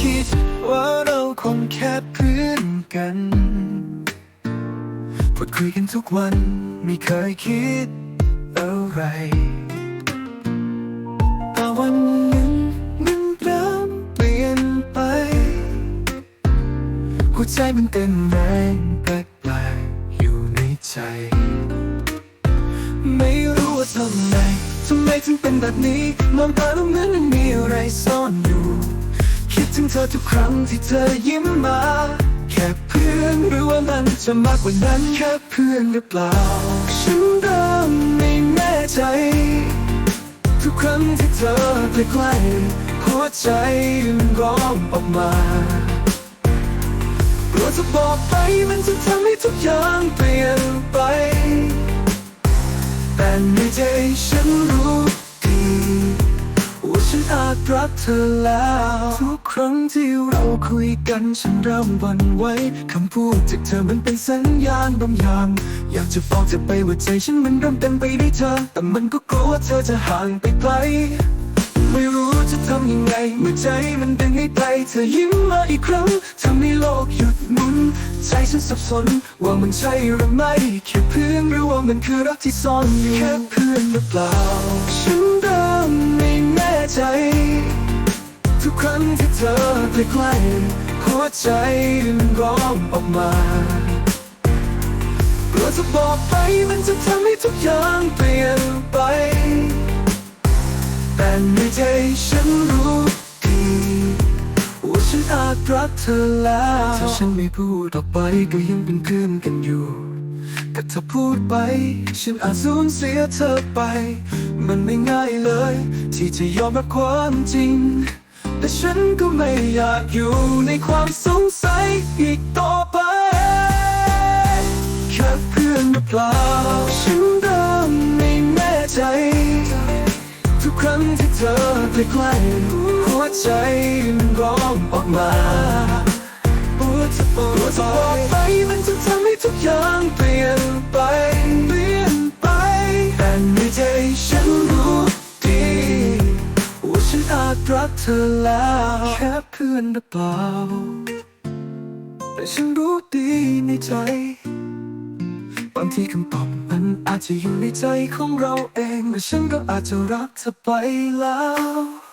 คิดว่าเราคงแค่เพื่อนกันพูดคุยกันทุกวันไม่เคยคิดอะไรแต่วันหนึ่งมันเริ่มเปลี่ยนไปหัวใจมันเต้นแรงแปลกๆอยู่ในใจ ไม่รู้ว่าทำไมทำไมถึงเป็นแบบนี้มองตาแล้วเหมือนมันมีอะไรซ่อนอยู่ เธอทุกครั้งที่เธอยิ้มมา แค่เพื่อนหรือว่ามันจะมากกว่านั้นแค่เพื่อนหรือเปล่า ฉันเริ่มไม่แน่ใจ ทุกครั้งที่เธอใกล้ๆหัวใจร้องออกมากลัวจะบอกไปมันจะทำให้ทุกอย่างเปลี่ยนไป แต่ในใจฉันรู้ดีว่าฉันอาจรักเธอแล้ว รั้งที่เราคุยกันฉันเริ่มหวันไหวคำพูดจากเธอมันเป็นสัญญาณบางอย่าง อยากจะบอกเธอไปว่าใจฉันมันเริ่มเต็มไปด้วยเธอ แต่มันก็กลัวว่าเธอจะห่างไปไกลไม่รู้จะทำยังไงเมื่อใจมันเด้งให้ไปเธอยิ้มมาอีกครั้งทำให้โลกหยุดหมุนใจฉันสับสนว่ามันใช่หรือไม่แค่เพื่อนหรือว่ามันคือรักที่ซ่อนอยู่แค่เพื่อนหรือเปล่า ฉันเริ่มไม่แน่ใจ ทุกครั้งที่เธอใกล้ๆหัวใจร้องออกมากลัวจะบอกไปมันจะทำให้ทุกอย่างเปลี่ยนไป แต่ในใจฉันรู้ดีว่าฉันอาจรักเธอแล้ว ถ้าฉันไม่พูดออกไปก็ยังเป็นเพื่อนกันอยู่แต่ถ้าพูดไป ฉันอาจสูญเสียเธอไป มันไม่ง่ายเลย ที่จะยอมรับความจริง นก็ไม่อยากอยู่ในความสงสัยอีกต่อไป แค่เพื่อนหรือเปล่าฉันเริ่มไม่แน่ใจ ทุกครั้งที่เธอใกล้ๆหัวใจร้องออกมาปวดจะปวดจะบอกไปมันจะทำให้ทุกอย่างเปลี่ยนไป รักเธอแล้วแค่เพื่อนหรือเปล่า แต่ฉันรู้ดีในใจ บางทีคำตอบมันอาจจะอยู่ในใจของเราเองและฉันก็อาจจะรักเธอไปแล้ว